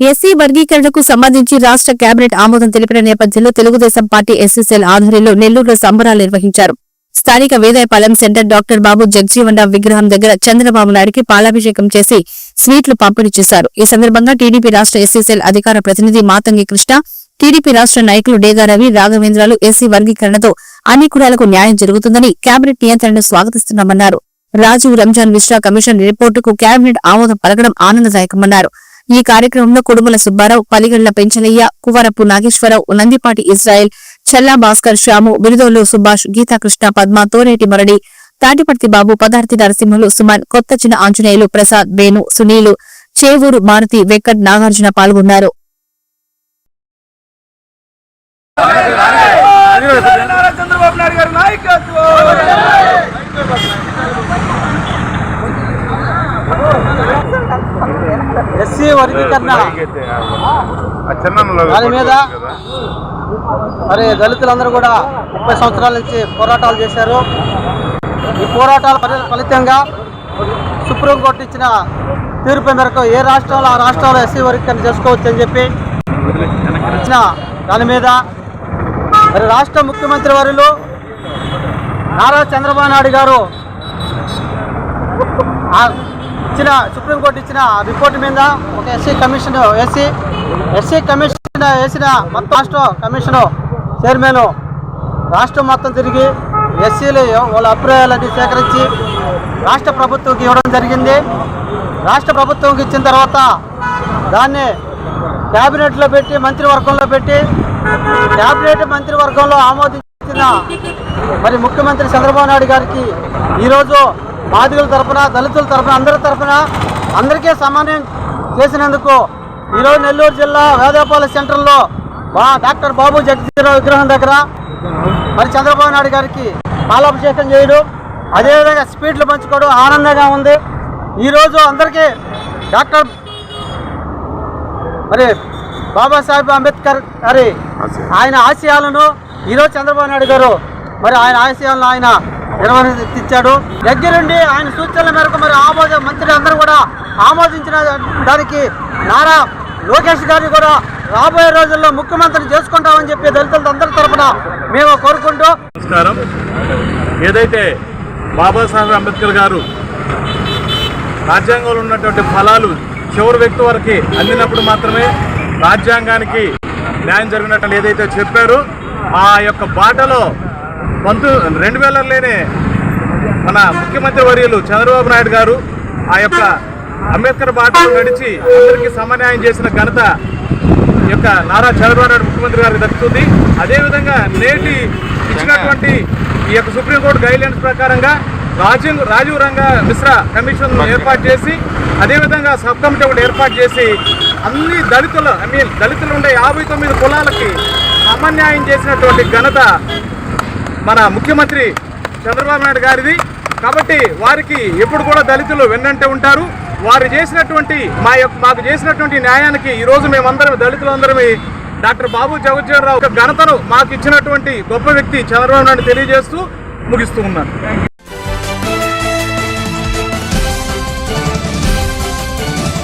SC వర్గీకరణకు సంబంధించి రాష్ట్ర కేబినెట్ ఆమోదం తెలిపిన నేపథ్యంలో తెలుగుదేశం పార్టీ ఎస్సీసీఎల్ ఆధ్వర్యంలో నెల్లూరులో సంబరాలు నిర్వహించారు. స్థానిక వేదాయపాలెం సెంటర్ డాక్టర్ బాబు జగజీవనరాం విగ్రహం దగ్గర చంద్రబాబు నాయుడుకి పాలాభిషేకం చేసి స్వీట్లు పంపిణీ చేశారు. ఈ సందర్భంగా టీడీపీ రాష్ట్ర ఎస్సీసీఎల్ అధికార ప్రతినిధి మాతంగి కృష్ణ టీడీపీ రాష్ట్ర నాయకులు డేగా రవి రాఘవేంద్రాలు ఎస్సీ వర్గీకరణతో అన్ని కులాలకు న్యాయం జరుగుతుందని కేబినెట్ నియంత్రణను స్వాగతిస్తున్నామన్నారు. రాజీవ్ రంజాన్ మిశ్రా కమిషన్ రిపోర్టుకు కేబినెట్ ఆమోదం పలకడం ఆనందదాయకమన్నారు. ఈ కార్యక్రమంలో కుడుమల సుబ్బారావు పలిగళ్ళ పెంచలయ్య కువరపు నాగేశ్వరరావు నందిపాటి ఇజ్రాయెల్ చల్లా భాస్కర్ శ్యాము బిరుదోలు సుభాష్ గీతాకృష్ణ పద్మ తోరేటి మరడి తాటిపర్తి బాబు పదార్థి నరసింహులు సుమన్ కొత్త చిన్న ఆంజనేయులు ప్రసాద్ వేణు సునీలు చేవూరు మారుతి వెంకట్ నాగార్జున పాల్గొన్నారు. చంద్రబాబు నాయుడు గారి నాయకత్వం! ఎస్సీ వర్గీకరణ. దాని మీద మరి దళితులందరూ కూడా ముప్పై సంవత్సరాల నుంచి పోరాటాలు చేశారు. ఈ పోరాటాల ఫలి- ఫలితంగా సుప్రీంకోర్టు ఇచ్చిన తీర్పు మేరకు ఏ రాష్ట్రంలో ఆ రాష్ట్రంలో ఎస్సీ వర్గీకరణ చేసుకోవచ్చు అని చెప్పి ఇచ్చిన దాని మీద మరి రాష్ట్ర ముఖ్యమంత్రి వర్యులు నారా చంద్రబాబు నాయుడు గారు ఇచ్చిన సుప్రీంకోర్టు ఇచ్చిన రిపోర్ట్ మీద ఒక SC commission SC SC commission వేసిన మొత్తం రాష్ట్ర కమిషను చైర్మన్ రాష్ట్రం మొత్తం తిరిగి ఎస్సీలు వాళ్ళ అభిప్రాయాలన్నీ సేకరించి రాష్ట్ర ప్రభుత్వంకి ఇవ్వడం జరిగింది. రాష్ట్ర ప్రభుత్వంకి ఇచ్చిన తర్వాత దాన్ని క్యాబినెట్లో పెట్టి మంత్రివర్గంలో పెట్టి క్యాబినెట్ మంత్రివర్గంలో ఆమోదించిన మరి ముఖ్యమంత్రి చంద్రబాబు నాయుడు గారికి ఈరోజు బాధితుల తరపున దళితుల తరపున అందరి తరపున అందరికీ సమానం చేసినందుకు ఈరోజు నెల్లూరు జిల్లా వేదాపాలెం సెంటర్లో బా డాక్టర్ బాబు జగజీరావు విగ్రహం దగ్గర మరి చంద్రబాబు నాయుడు గారికి పాలాభిషేకం చేయడం అదేవిధంగా స్పీడ్లు పంచుకోవడం ఆనందంగా ఉంది. ఈరోజు అందరికీ డాక్టర్ మరి బాబాసాహెబ్ అంబేద్కర్ గారి ఆయన ఆశయాలను ఈరోజు చంద్రబాబు నాయుడు గారు మరి ఆయన ఆశయాలను ఆయన నిర్వహించాడు దగ్గరుండి ఆయన సూచనల మేరకు మరి ఆమోద మంత్రి అందరూ కూడా ఆమోదించిన దానికి నారా లోకేష్ గారిని కూడా రాబోయే రోజుల్లో ముఖ్యమంత్రిని చేసుకుంటామని చెప్పి దళితుల అందరి తరఫున మేము కోరుకుంటూ నమస్కారం. ఏదైతే బాబాసాహెబ్ అంబేద్కర్ గారు రాజ్యాంగంలో ఉన్నటువంటి ఫలాలు చివరి వ్యక్తి వరకు అందినప్పుడు మాత్రమే రాజ్యాంగానికి న్యాయం జరిగినట్లు ఏదైతే చెప్పారో ఆ యొక్క బాటలో పంతొ రెండు వేలలోనే మన ముఖ్యమంత్రి వర్యులు చంద్రబాబు నాయుడు గారు ఆ యొక్క అంబేద్కర్ బాటలో నడిచి అందరికీ సమన్యాయం చేసిన ఘనత ఈ యొక్క నారా చంద్రబాబు నాయుడు ముఖ్యమంత్రి గారికి దక్కుతుంది అదేవిధంగా నేటి ఇచ్చినటువంటి ఈ యొక్క సుప్రీంకోర్టు గైడ్లైన్స్ ప్రకారంగా రాజీవ్ రాజీవ్ రంగ మిశ్రా కమిషన్ ఏర్పాటు చేసి అదేవిధంగా సబ్ కమిటీ ఒకటి ఏర్పాటు చేసి అన్ని దళితులు ఐ మీన్ దళితులు ఉండే యాభై తొమ్మిది కులాలకి సమన్యాయం చేసినటువంటి ఘనత మన ముఖ్యమంత్రి చంద్రబాబు నాయుడు గారిది. కాబట్టి వారికి ఎప్పుడు కూడా దళితులు వెన్నంటే ఉంటారు. వారు చేసినటువంటి మా యొక్క మాకు చేసినటువంటి న్యాయానికి ఈరోజు మేమందరం దళితులందరం డాక్టర్ బాబు జగజ్జీవనరావు రావు ఘనతను మాకు ఇచ్చినటువంటి గొప్ప వ్యక్తి చంద్రబాబు నాయుడు తెలియజేస్తూ ముగిస్తూ ఉన్నాను.